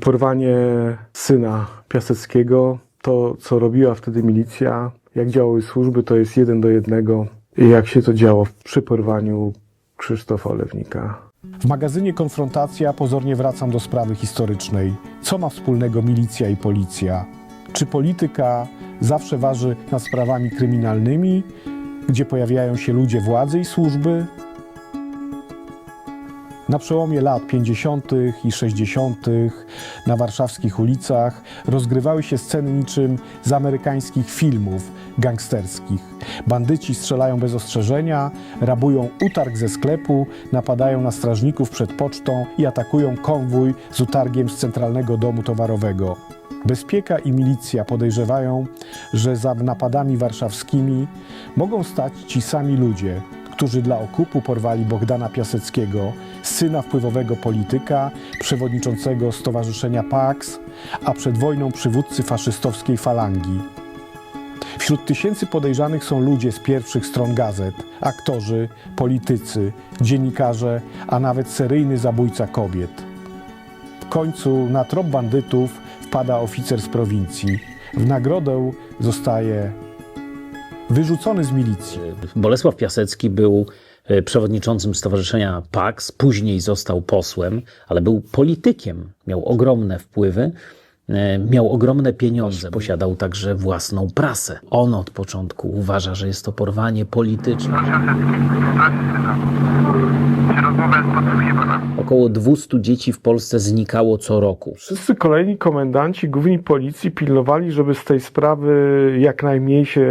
Porwanie syna Piaseckiego, to co robiła wtedy milicja, jak działały służby, to jest jeden do jednego, jak się to działo przy porwaniu Krzysztofa Olewnika. W magazynie Konfrontacja pozornie wracam do sprawy historycznej. Co ma wspólnego milicja i policja? Czy polityka zawsze waży nad sprawami kryminalnymi, gdzie pojawiają się ludzie władzy i służby? Na przełomie lat 50. i 60. na warszawskich ulicach rozgrywały się sceny niczym z amerykańskich filmów gangsterskich. Bandyci strzelają bez ostrzeżenia, rabują utarg ze sklepu, napadają na strażników przed pocztą i atakują konwój z utargiem z centralnego domu towarowego. Bezpieka i milicja podejrzewają, że za napadami warszawskimi mogą stać ci sami ludzie, którzy dla okupu porwali Bogdana Piaseckiego, syna wpływowego polityka, przewodniczącego Stowarzyszenia PAX, a przed wojną przywódcy faszystowskiej falangi. Wśród tysięcy podejrzanych są ludzie z pierwszych stron gazet, aktorzy, politycy, dziennikarze, a nawet seryjny zabójca kobiet. W końcu na trop bandytów wpada oficer z prowincji. W nagrodę zostaje wyrzucony z milicji. Bolesław Piasecki był e, przewodniczącym Stowarzyszenia PAX, później został posłem, ale był politykiem, miał ogromne wpływy, miał ogromne pieniądze, posiadał także własną prasę. On od początku uważa, że jest to porwanie polityczne. Około 200 dzieci w Polsce znikało co roku. Wszyscy kolejni komendanci, główni policji pilnowali, żeby z tej sprawy jak najmniej się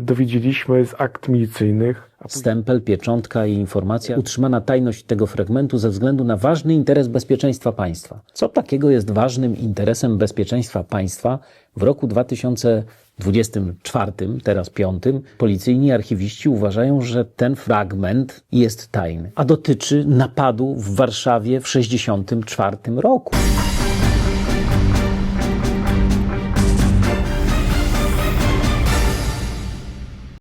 dowiedzieliśmy z akt milicyjnych. Stempel, pieczątka i informacja utrzymana tajność tego fragmentu ze względu na ważny interes bezpieczeństwa państwa. Co takiego jest ważnym interesem bezpieczeństwa państwa w roku 2024, teraz piątym? Policyjni archiwiści uważają, że ten fragment jest tajny, a dotyczy napadu w Warszawie w 1964 roku.